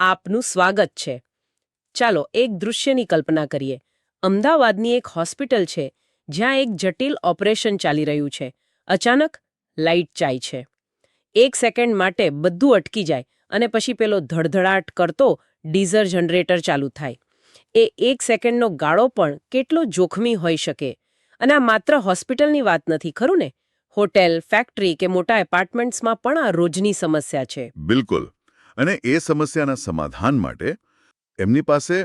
આપનું સ્વાગત છે. ચાલો એક દૃશ્યની કલ્પના કરીએ. અમદાવાદની એક હોસ્પિટલ છે, જ્યાં એક જટિલ ઓપરેશન ચાલી રહ્યું છે. અચાનક લાઇટ ચાય છે. એક સેકન્ડ માટે બધું અટકી જાય અને પછી પેલો ધડધડાટ કરતો ડીઝર જનરેટર ચાલુ થાય. એ એક સેકન્ડનો ગાળો પણ કેટલો જોખમી હોઈ શકે. અને આ માત્ર હોસ્પિટલની વાત નથી, ખરું ને? હોટેલ, ફેક્ટરી કે મોટા એપાર્ટમેન્ટ્સમાં પણ આ રોજની સમસ્યા છે. બિલકુલ. અને એ સમસ્યાના સમાધાન માટે એમની પાસે.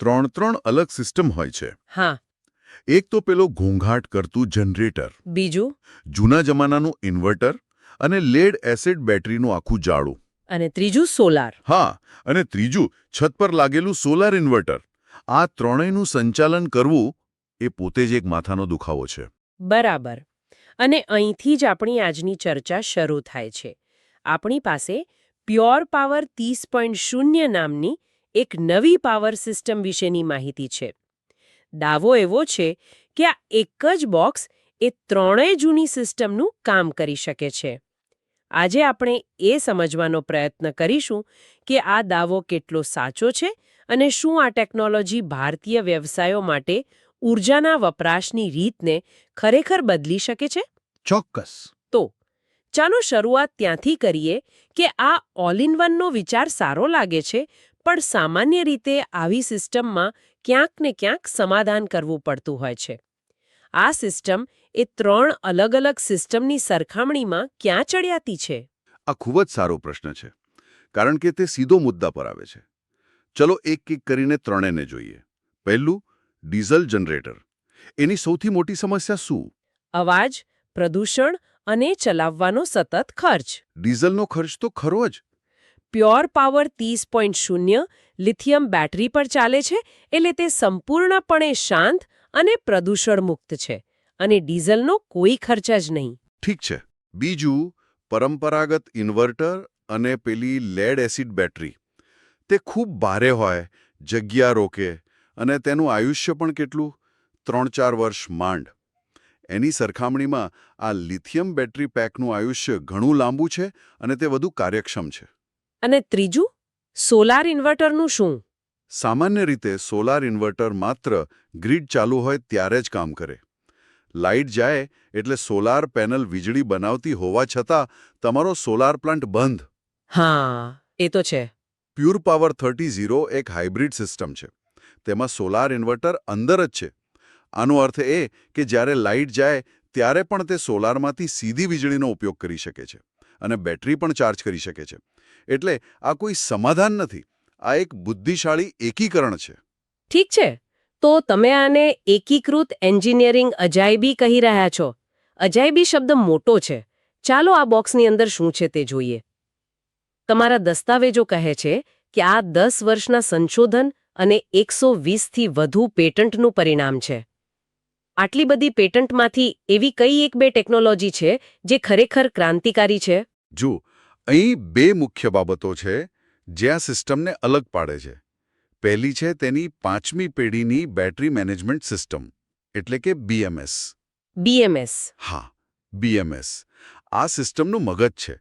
ત્રણ ત્રણ અલગ સિસ્ટમ હોય છે. હા. એક તો પેલો ઘોંઘાટ કરતું જનરેટર. બીજું? જૂના જમાનાનું ઇન્વર્ટર અને લેડ એસિડ બેટરીનું આખું જાળું અને ત્રીજું સોલાર. હા અને ત્રીજું છત પર લાગેલું સોલાર ઇન્વર્ટર. આ ત્રણેયનું સંચાલન કરવું એ પોતે જ એક માથાનો દુખાવો છે. બરાબર. અને અહીંથી જ આપણી આજની ચર્ચા શરૂ થાય છે. આપણી પાસે પ્યોર પાવર ત્રીસ પોઈન્ટ શૂન્ય નામની એક નવી પાવર સિસ્ટમ વિશેની માહિતી છે. દાવો એવો છે કે આ એક જ બોક્સ એ ત્રણેય જૂની સિસ્ટમનું કામ કરી શકે છે. આજે આપણે એ સમજવાનો પ્રયત્ન કરીશું કે આ દાવો કેટલો સાચો છે અને શું આ ટેકનોલોજી ભારતીય વ્યવસાયો માટે ઊર્જાના વપરાશની રીતને ખરેખર બદલી શકે છે? ચોક્કસ. તો ચાલો શરૂઆત ત્યાંથી કરીએ કે આ ઓલ ઇન વનનો વિચાર સારો લાગે છે પણ સામાન્ય રીતે આવી સિસ્ટમમાં ક્યાંક ને ક્યાંક સમાધાન કરવું પડતું હોય છે. આ સિસ્ટમ એ ત્રણ અલગ અલગ સિસ્ટમની સરખામણીમાં ક્યાં ચડિયાતી છે? આ ખૂબ જ સારો પ્રશ્ન છે કારણ કે તે સીધો મુદ્દા પર આવે છે. ચલો એક એક કરીને ત્રણેયને જોઈએ. પહેલું ડીઝલ જનરેટર. એની સૌથી મોટી સમસ્યા શું? અવાજ પ્રદૂષણ અને ચલાવવાનો સતત ખર્ચ. ડીઝલનો ખર્ચ તો ખરો જ. પ્યોર પાવર ત્રીસ પોઈન્ટ શૂન્ય લિથિયમ બેટરી પર ચાલે છે એટલે તે સંપૂર્ણપણે શાંત અને પ્રદૂષણ મુક્ત છે અને ડીઝલનો કોઈ ખર્ચ જ નહીં. ઠીક છે. બીજું પરંપરાગત ઇન્વર્ટર અને પેલી લેડ એસિડ બેટરી. તે ખૂબ ભારે હોય જગ્યા રોકે અને તેનું આયુષ્ય પણ કેટલું? ત્રણ ચાર વર્ષ માંડ. એની સરખામણીમાં આ લિથિયમ બેટરી પેકનું આયુષ્ય ઘણું લાંબુ છે અને તે વધુ કાર્યક્ષમ છે. અને ત્રીજું સોલાર ઇન્વર્ટરનું શું? સામાન્ય રીતે સોલાર ઇન્વર્ટર માત્ર ગ્રીડ ચાલુ હોય ત્યારે જ કામ કરે. લાઇટ જાય એટલે સોલાર પેનલ વીજળી બનાવતી હોવા છતાં તમારો સોલાર પ્લાન્ટ બંધ. હા એ તો છે. પ્યોર પાવર થર્ટી ઝીરો એક હાઇબ્રિડ સિસ્ટમ છે. તેમાં સોલાર ઇન્વર્ટર અંદર જ છે. આનો અર્થ એ કે જ્યારે લાઇટ જાય, ત્યારે પણ તે સોલારમાંથી સીધી વીજળીનો ઉપયોગ કરી શકે છે અને બેટરી પણ ચાર્જ કરી શકે છે. એટલે આ કોઈ સમાધાન નથી. આ એક બુદ્ધિશાળી એકીકરણ છે. ઠીક છે. તો તમે આને એકીકૃત એન્જિનિયરિંગ અજાયબી કહી રહ્યા છો. અજાયબી શબ્દ મોટો છે. ચાલો આ બોક્સની અંદર શું છે તે જોઈએ. તમારા દસ્તાવેજો કહે છે કે આ દસ વર્ષના સંશોધન અને એકસો વીસથી વધુ પેટન્ટનું પરિણામ છે. આટલી બધી પેટન્ટમાંથી એવી કઈ એક બે ટેકનોલોજી છે જે ખરેખર ક્રાંતિકારી છે? જો અહીં બે મુખ્ય બાબતો છે જે આ સિસ્ટમને અલગ પાડે છે. પહેલી છે તેની પાંચમી પેઢીની બેટરી મેનેજમેન્ટ સિસ્ટમ એટલે કે બીએમએસ બીએમએસ હા બીએમએસ આ સિસ્ટમનું મગજ છે.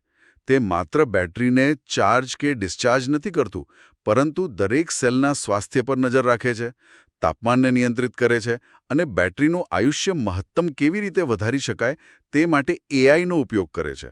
તે માત્ર બેટરીને ચાર્જ કે ડિસ્ચાર્જ નથી કરતું પરંતુ દરેક સેલના સ્વાસ્થ્ય પર નજર રાખે છે. તાપમાનને નિયંત્રિત કરે છે અને બેટરીનું આયુષ્ય મહત્તમ કેવી રીતે વધારી શકાય તે માટે એઆઈનો ઉપયોગ કરે છે.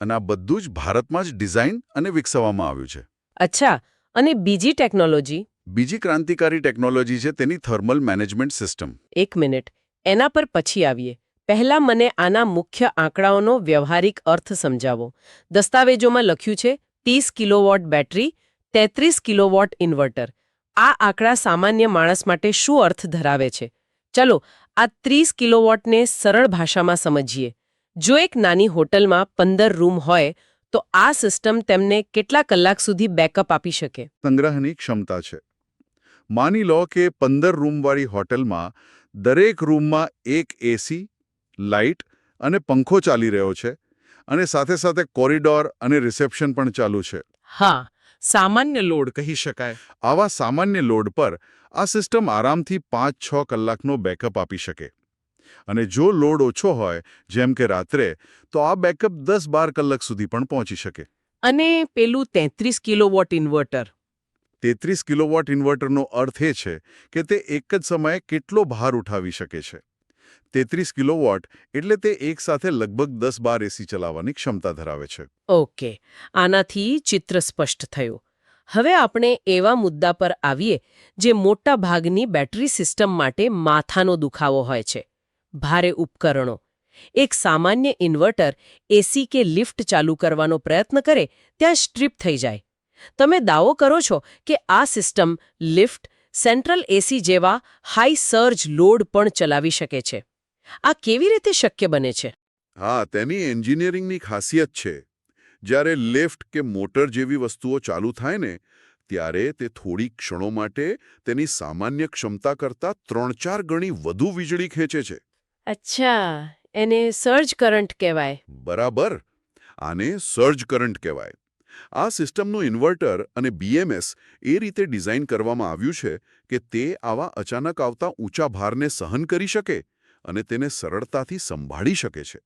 અને આ બધું જ ભારતમાં જ ડિઝાઇન અને વિકસાવવામાં આવ્યું છે. અચ્છા અને બીજી ટેકનોલોજી? બીજી ક્રાંતિકારી ટેકનોલોજી છે તેની થર્મલ મેનેજમેન્ટ સિસ્ટમ. એક મિનિટ એના પર પછી આવીએ. પહેલા મને આના મુખ્ય આંકડાઓનો વ્યવહારિક અર્થ સમજાવો. દસ્તાવેજોમાં લખ્યું છે ત્રીસ કિલોવોટ બેટરી તેત્રીસ કિલોવોટ ઇન્વર્ટર. આ આંકડા સામાન્ય માણસ માટે શું અર્થ ધરાવે છે? ચલો આ ત્રીસ કિલોવોટને સરળ ભાષામાં સમજીએ. જો એક નાની હોટલમાં પંદર રૂમ હોય તો આ સિસ્ટમ તેમને કેટલા કલાક સુધી બેકઅપ આપી શકે? સંગ્રહની ક્ષમતા છે. માની લો કે પંદર રૂમવાળી હોટલમાં દરેક રૂમમાં એક એસી લાઇટ અને પંખો ચાલી રહ્યો છે અને સાથે સાથે કોરિડોર અને રિસેપ્શન પણ ચાલુ છે. હા સામાન્ય લોડ કહી શકાય. આવા સામાન્ય લોડ પર આ સિસ્ટમ આરામથી પાંચ છ કલાકનો બેકઅપ આપી શકે. અને જો લોડ ઓછો હોય જેમ કે રાત્રે તો આ બેકઅપ દસ બાર કલાક સુધી પણ પહોંચી શકે. અને પેલું તેત્રીસ કિલોવોટ ઇન્વર્ટર. તેત્રીસ કિલોવોટ ઇન્વર્ટરનો અર્થ એ છે કે તે એક જ સમયે કેટલો ભાર ઉઠાવી શકે છે. તેત્રીસ કિલોવોટ એટલે તે એકસાથે લગભગ દસ બાર એસી ચલાવવાની ક્ષમતા ધરાવે છે. ઓકે, આનાથી ચિત્ર સ્પષ્ટ થયું. હવે આપણે એવા મુદ્દા પર આવીએ જે મોટા ભાગની બેટરી સિસ્ટમ માટે માથાનો દુખાવો હોય છે. ભારે ઉપકરણો. એક સામાન્ય ઇન્વર્ટર એસી કે લિફ્ટ ચાલુ કરવાનો પ્રયત્ન કરે ત્યાં સ્ટ્રીપ થઈ જાય. તમે દાવો કરો છો કે આ સિસ્ટમ લિફ્ટ, સેન્ટ્રલ એસી જેવા હાઈ સર્જ લોડ પણ ચલાવી શકે છે. આ કેવી રીતે શક્ય બને છે? હા તેની એન્જિનિયરિંગની ખાસિયત છે. જ્યારે લિફ્ટ કે મોટર જેવી વસ્તુઓ ચાલુ થાય ને ત્યારે તે થોડી ક્ષણો માટે તેની સામાન્ય ક્ષમતા કરતાં ત્રણ ચાર ગણી વધુ વીજળી ખેંચે છે. અચ્છા એને સર્જ કરંટ કહેવાય. બરાબર. આને સર્જ કરંટ કહેવાય. આ સિસ્ટમનું ઇન્વર્ટર અને બીએમએસ એ રીતે ડિઝાઇન કરવામાં આવ્યું છે કે તે આવા અચાનક આવતા ઊંચા ભારને સહન કરી શકે. અને તેને સરળતાથી સંભાળી શકે છે.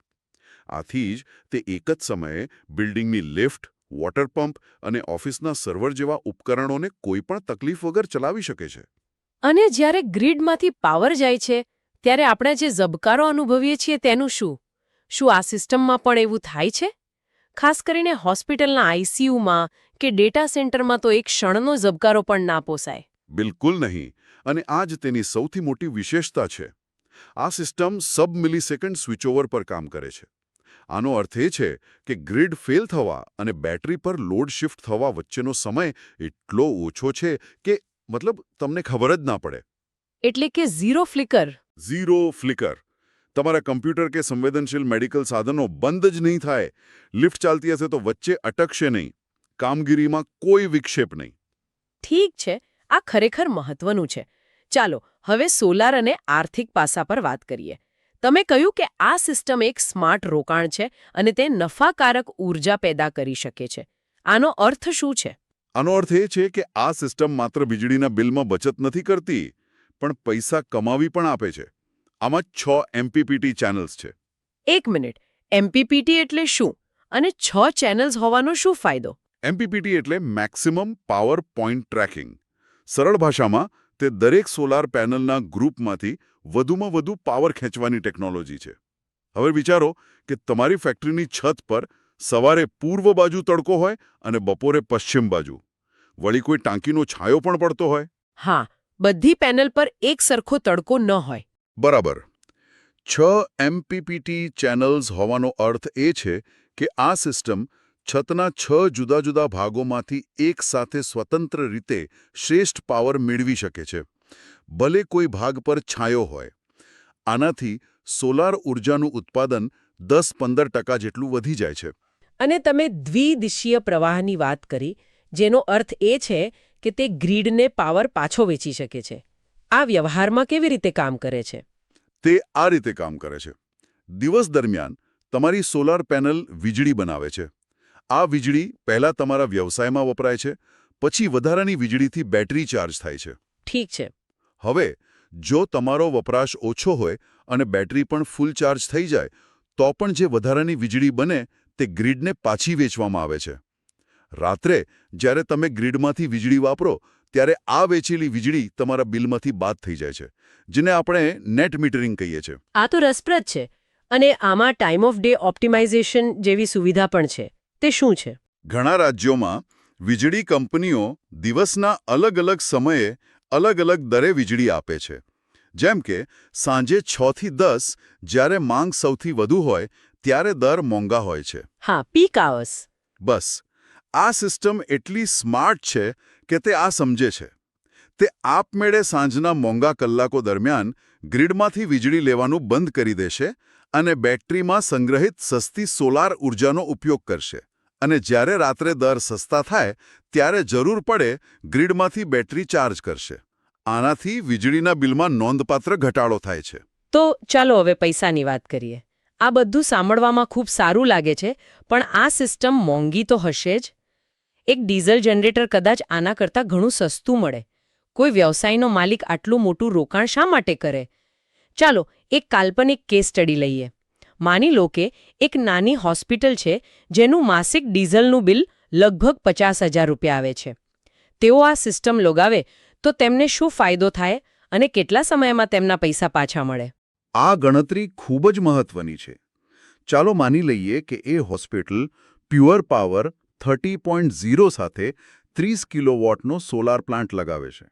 આથી જ તે એક જ સમયે બિલ્ડિંગની લિફ્ટ વોટર પંપ અને ઓફિસના સર્વર જેવા ઉપકરણોને કોઈપણ તકલીફ વગર ચલાવી શકે છે. અને જ્યારે ગ્રીડમાંથી પાવર જાય છે ત્યારે આપણે જે ઝબકારો અનુભવીએ છીએ તેનું શું? શું આ સિસ્ટમમાં પણ એવું થાય છે? ખાસ કરીને હોસ્પિટલના આઈસીયુમાં કે ડેટા સેન્ટરમાં તો એક ક્ષણનો ઝબકારો પણ ના પોસાય. બિલકુલ નહીં. અને આ જ તેની સૌથી મોટી વિશેષતા છે. આ સિસ્ટમ સબ મિલીસેકન્ડ સ્વિચઓવર પર કામ કરે છે. આનો અર્થ એ છે કે ગ્રીડ ફેલ થવા અને બેટરી પર લોડ શિફ્ટ થવા વચ્ચેનો સમય એટલો ઓછો છે કે મતલબ તમને ખબર જ ના પડે. એટલે કે ઝીરો ફ્લિકર. Zero flicker. તમારા કમ્પ્યુટર કે સંવેદનશીલ મેડિકલ સાધનો બંધ જ નહીં થાય. લિફ્ટ ચાલતી હશે તો વચ્ચે અટકશે નહીં. કામગીરીમાં કોઈ વિક્ષેપ નહીં. ઠીક છે આ ખરેખર મહત્વનું છે. ચાલો હવે સોલાર અને આર્થિક પાસા પર વાત કરીએ. તમે કહ્યું કે આ સિસ્ટમ એક સ્માર્ટ રોકાણ છે અને તે નફાકારક ઊર્જા પેદા કરી શકે છે. આનો અર્થ શું છે? આનો અર્થ એ છે કે આ સિસ્ટમ માત્ર વીજળીના બિલમાં બચત નથી કરતી પણ પૈસા કમાવી પણ આપે છે. આમાં છ એમપીપીટી ચેનલ્સ છે. એક મિનિટ. એમપીપીટી એટલે શું? અને છ ચેનલ્સ હોવાનો શું ફાયદો? એમપીપીટી એટલે મેક્સિમમ પાવર પોઈન્ટ ટ્રેકિંગ સરળ ભાષામાં તે દરેક સોલાર પેનલના ગ્રુપમાંથી વધુમાં વધુ પાવર ખેંચવાની ટેકનોલોજી છે. હવે વિચારો કે તમારી ફેક્ટરીની છત પર સવારે પૂર્વ બાજુ તડકો હોય અને બપોરે પશ્ચિમ બાજુ. વળી કોઈ ટાંકીનો છાંયો પણ પડતો હોય. હા બધી પેનલ પર એક સરખો તડકો ન હોય. બરાબર. છ એમપીપીટી ચેનલ્સ હોવાનો અર્થ એ છે કે આ સિસ્ટમ છતના છ જુદા જુદા ભાગોમાંથી એક સાથે સ્વતંત્ર રીતે શ્રેષ્ઠ પાવર મેળવી શકે છે. ભલે કોઈ ભાગ પર છાંયો હોય. આનાથી સોલાર ઊર્જાનું ઉત્પાદન દસ પંદર ટકા જેટલું વધી જાય છે. અને તમે દ્વિદિશીય પ્રવાહની વાત કરી જેનો અર્થ એ છે કે તે ગ્રીડને પાવર પાછો વેચી શકે છે. આ વ્યવહારમાં કેવી રીતે કામ કરે છે? તે આ રીતે કામ કરે છે. દિવસ દરમિયાન તમારી સોલાર પેનલ વીજળી બનાવે છે. આ વીજળી પહેલા તમારા વ્યવસાયમાં વપરાય છે પછી વધારાની વીજળીથી બેટરી ચાર્જ થાય છે. ઠીક છે. હવે જો તમારો વપરાશ ઓછો હોય અને બેટરી પણ ફૂલ ચાર્જ થઈ જાય તો પણ જે વધારાની વીજળી બને તે ગ્રીડને પાછી વેચવામાં આવે છે. રાત્રે જ્યારે તમે ગ્રીડમાંથી વીજળી વાપરો ત્યારે આ વેચેલી વીજળી તમારા બિલમાંથી બાદ થઈ જાય છે જેને આપણે નેટ મીટરિંગ કહીએ છીએ. આ તો રસપ્રદ છે અને આમાં ટાઈમ ઓફ ડે ઓપ્ટિમાઇઝેશન જેવી સુવિધા પણ છે. તે શું છે? ઘણા રાજ્યોમાં વીજળી કંપનીઓ દિવસના અલગ અલગ સમયે અલગ અલગ દરે વીજળી આપે છે. જેમ કે સાંજે છથી દસ જ્યારે માંગ સૌથી વધુ હોય ત્યારે દર મોંઘા હોય છે. હા પીક આવર્સ. બસ. આ સિસ્ટમ એટલી સ્માર્ટ છે કે તે આ સમજે છે. તે આપમેળે સાંજના મોંઘા કલાકો દરમિયાન ગ્રીડમાંથી વીજળી લેવાનું બંધ કરી દેશે અને બેટરીમાં સંગ્રહિત સસ્તી સોલાર ઉર્જાનો ઉપયોગ કરશે. અને જ્યારે રાત્રે દર સસ્તા થાય, ત્યારે જરૂર પડે ગ્રીડમાંથી બેટરી ચાર્જ કરશે. આનાથી વીજળીના બિલમાં નોંધપાત્ર ઘટાડો થાય છે. તો ચાલો હવે પૈસાની વાત કરીએ. આ બધું સાંભળવામાં ખૂબ સારું લાગે છે, પણ આ સિસ્ટમ મોંઘી તો હશે જ. એક ડીઝલ જનરેટર કદાચ આના કરતાં ઘણું સસ્તું મળે. કોઈ વ્યવસાયનો માલિક આટલું મોટું રોકાણ શા માટે કરે? ચાલો એક કાલ્પનિક કેસ સ્ટડી લઈએ. માની લો કે એક નાની હોસ્પિટલ છે, જેનું માસિક ડીઝલનું બિલ લગભગ પચાસ હજાર રૂપિયા આવે છે. તેઓ આ સિસ્ટમ લગાવે તો તેમને શું ફાયદો થાય અને કેટલા સમયમાં તેમના પૈસા પાછા મળે? આ ગણતરી ખૂબ જ મહત્વની છે. ચાલો માની લઈએ કે એ hospital pure power thirty point zero સાથે ત્રીસ કિલોવોટનો સોલાર પ્લાન્ટ લગાવે છે.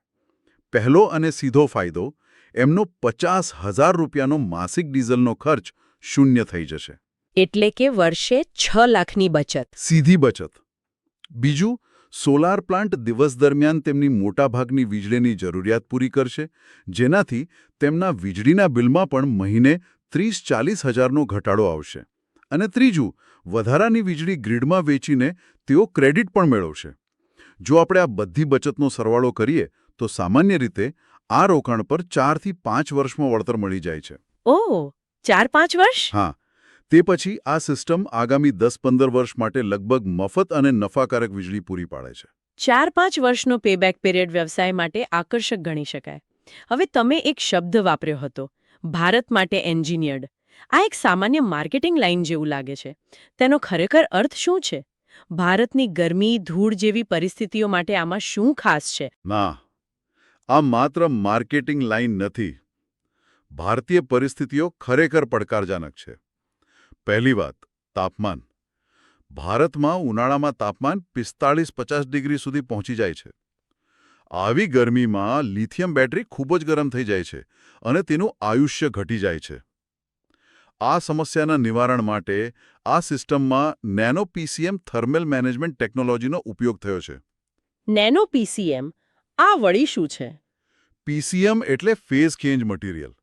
પહેલો અને સીધો ફાયદો, એમનો પચાસ હજાર રૂપિયાનો માસિક ડીઝલનો ખર્ચ શૂન્ય થઈ જશે. એટલે કે વર્ષે છ લાખની બચત. સીધી બચત. બીજું સોલાર પ્લાન્ટ દિવસ દરમિયાન તેમની મોટાભાગની વીજળીની જરૂરિયાત પૂરી કરશે જેનાથી તેમના વીજળીના બિલમાં પણ મહિને ત્રીસ ચાલીસ હજારનો ઘટાડો આવશે. અને ત્રીજું વધારાની વીજળી ગ્રીડમાં વેચીને તેઓ ક્રેડિટ પણ મેળવશે. જો આપણે આ બધી બચતનો સરવાળો કરીએ તો સામાન્ય રીતે આ રોકાણ પર ચારથી પાંચ વર્ષમાં વળતર મળી જાય છે. ઓહ ચાર પાંચ વર્ષ? હા. તે પછી આ સિસ્ટમ આગામી દસ પંદર વર્ષ માટે લગભગ મફત અને નફાકારક વીજળી પૂરી પાડે છે. ચાર પાંચ વર્ષનો પેબેક પીરિયડ વ્યવસાય માટે આકર્ષક ગણી શકાય. હવે તમે એક શબ્દ વાપર્યો હતો ભારત માટે એન્જિનિયર્ડ આ એક સામાન્ય માર્કેટિંગ લાઇન જેવું લાગે છે. તેનો ખરેખર અર્થ શું છે? ભારતની ગરમી ધૂળ જેવી પરિસ્થિતિઓ માટે આમાં શું ખાસ છે? ના. આ માત્ર માર્કેટિંગ લાઇન નથી. ભારતીય પરિસ્થિતિઓ ખરેખર પડકારજનક છે. પહેલી વાત તાપમાન. ભારતમાં ઉનાળામાં તાપમાન પિસ્તાળીસ પચાસ ડિગ્રી સુધી પહોંચી જાય છે. આવી ગરમીમાં લિથિયમ બેટરી ખૂબ જ ગરમ થઈ જાય છે અને તેનું આયુષ્ય ઘટી જાય છે. આ સમસ્યાના નિવારણ માટે આ સિસ્ટમમાં નેનો પીસીએમ થર્મલ મેનેજમેન્ટ ટેકનોલોજીનો ઉપયોગ થયો છે. નેનો પીસીએમ આ વળી શું છે? પીસીએમ એટલે ફેઝ ચેન્જ મટીરિયલ.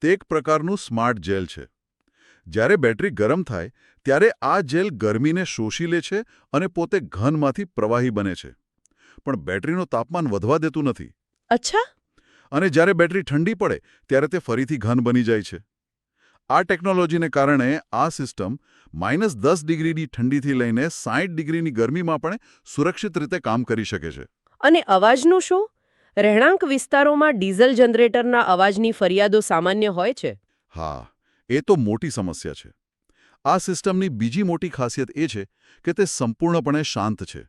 તે એક પ્રકારનું સ્માર્ટ જેલ છે. જ્યારે બેટરી ગરમ થાય ત્યારે આ જેલ ગરમીને શોષી લે છે અને પોતે ઘનમાંથી પ્રવાહી બને છે. પણ બેટરીનું તાપમાન વધવા દેતું નથી. અચ્છા? અને જ્યારે બેટરી ઠંડી પડે ત્યારે તે ફરીથી ઘન બની જાય છે. આ ટેકનોલોજીને કારણે આ સિસ્ટમ માઇનસ દસ ડિગ્રીની ઠંડીથી લઈને સાઠ ડિગ્રીની ગરમીમાં પણ સુરક્ષિત રીતે કામ કરી શકે છે. અને અવાજનું શું? રહેણાંક વિસ્તારોમાં ડીઝલ જનરેટરના અવાજની ફરિયાદો સામાન્ય હોય છે? હા એ તો મોટી સમસ્યા છે. આ સિસ્ટમની બીજી મોટી ખાસિયત એ છે કે તે સંપૂર્ણપણે શાંત છે.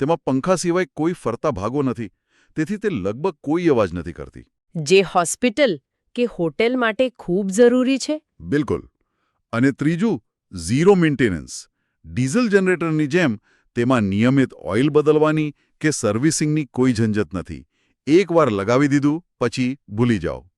તેમાં પંખા સિવાય કોઈ ફરતા ભાગો નથી તેથી તે લગભગ કોઈ અવાજ નથી કરતી. જે હોસ્પિટલ કે હોટેલ માટે ખૂબ જરૂરી છે? બિલકુલ. અને ત્રીજું ઝીરો મેન્ટેનન્સ. ડીઝલ જનરેટરની જેમ તેમાં નિયમિત ઓઇલ બદલવાની કે સર્વિસિંગની કોઈ ઝંઝટ નથી. એકવાર લગાવી દીધું પછી ભૂલી જાઓ.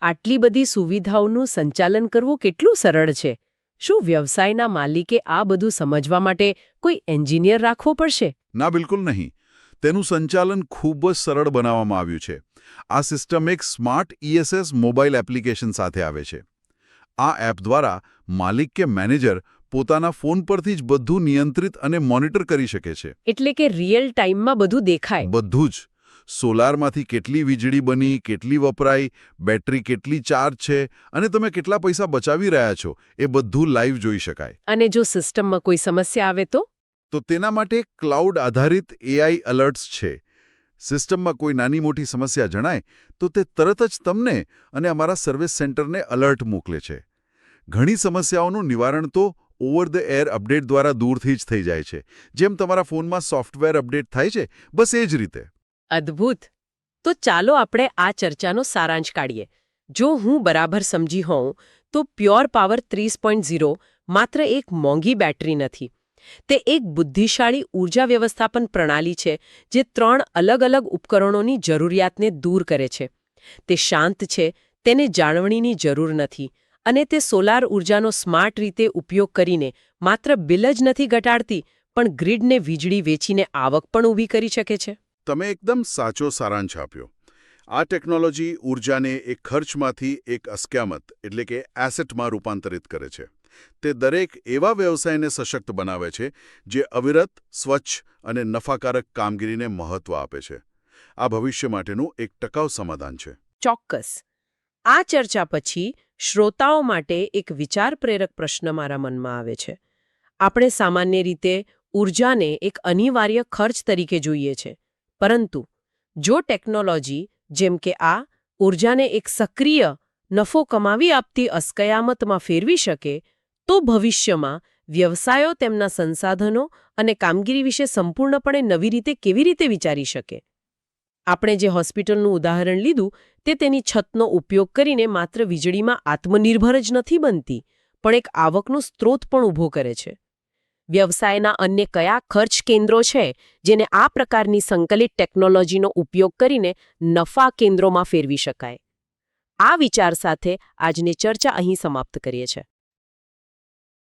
આટલી બધી સુવિધાઓનું સંચાલન કરવું કેટલું સરળ છે? શું વ્યવસાયના માલિકે આ બધું સમજવા માટે કોઈ એન્જિનિયર રાખવો પડશે? ના બિલકુલ નહીં. તેનું સંચાલન ખૂબ જ સરળ બનાવવામાં આવ્યું છે. આ સિસ્ટમ એક સ્માર્ટ ઈએસએસ મોબાઈલ એપ્લિકેશન સાથે આવે છે. આ એપ દ્વારા માલિક કે મેનેજર પોતાના ફોન પરથી જ બધું નિયંત્રિત અને મોનિટર કરી શકે છે. એટલે કે રિયલ ટાઈમમાં બધું દેખાય. બધું જ. સોલારમાંથી કેટલી વીજળી બની કેટલી વપરાઈ બેટરી કેટલી ચાર્જ છે અને તમે કેટલા પૈસા બચાવી રહ્યા છો એ બધું લાઈવ જોઈ શકાય. અને જો સિસ્ટમમાં કોઈ સમસ્યા આવે તો? તો તેના માટે ક્લાઉડ આધારિત એઆઈ અલર્ટ્સ છે. સિસ્ટમમાં કોઈ નાની મોટી સમસ્યા જણાય તો તે તરત જ તમને અને અમારા સર્વિસ સેન્ટરને અલર્ટ મોકલે છે. ઘણી સમસ્યાઓનું નિવારણ તો ઓવર ધ એર અપડેટ દ્વારા દૂરથી જ થઈ જાય છે. જેમ તમારા ફોનમાં સોફ્ટવેર અપડેટ થાય છે બસ એ જ રીતે. અદ્ભુત. તો ચાલો આપણે આ ચર્ચાનો સારાંશ કાઢીએ. જો હું બરાબર સમજી હોઉં, તો પ્યોર પાવર ત્રીસ માત્ર એક મોંઘી બેટરી નથી. તે એક બુદ્ધિશાળી ઊર્જા વ્યવસ્થાપન પ્રણાલી છે, જે ત્રણ અલગ અલગ ઉપકરણોની જરૂરિયાતને દૂર કરે છે. તે શાંત છે, તેને જાળવણીની જરૂર નથી અને તે સોલાર ઊર્જાનો સ્માર્ટ રીતે ઉપયોગ કરીને માત્ર બિલ જ નથી ઘટાડતી, પણ ગ્રીડને વીજળી વેચીને આવક પણ ઊભી કરી શકે છે. તમે એકદમ સાચો સારાંશ આપ્યો. આ ટેકનોલોજી ઊર્જાને એક ખર્ચમાંથી એક અસ્ક્યામત, એટલે કે એસેટમાં રૂપાંતરિત કરે છે. તે દરેક એવા વ્યવસાયને સશક્ત બનાવે છે, જે અવિરત, સ્વચ્છ અને નફાકારક કામગીરીને મહત્વ આપે છે. આ ભવિષ્ય માટેનું એક ટકાઉ સમાધાન છે. ચોક્કસ. આ ચર્ચા પછી શ્રોતાઓ માટે એક વિચાર પ્રેરક પ્રશ્ન મારા મનમાં આવે છે. આપણે સામાન્ય રીતે ઊર્જાને એક અનિવાર્ય ખર્ચ તરીકે જોઈએ છે. પરંતુ જો ટેકનોલોજી, જેમ કે આ ઊર્જાને એક સક્રિય નફો કમાવી આપતી અસ્કયામતમાં ફેરવી શકે, તો ભવિષ્યમાં વ્યવસાયો તેમના સંસાધનો અને કામગીરી વિશે સંપૂર્ણપણે નવી રીતે કેવી રીતે વિચારી શકે? આપણે જે હોસ્પિટલનું ઉદાહરણ લીધું, તે તેની છતનો ઉપયોગ કરીને માત્ર વીજળીમાં આત્મનિર્ભર જ નથી બનતી, પણ એક આવકનો સ્ત્રોત પણ ઊભો કરે છે. વ્યવસાયના અન્ય કયા ખર્ચ કેન્દ્રો છે, જેને આ પ્રકારની સંકલિત ટેકનોલોજીનો ઉપયોગ કરીને નફા કેન્દ્રોમાં ફેરવી શકાય? આ વિચાર સાથે આજની ચર્ચા અહીં સમાપ્ત કરીએ છીએ.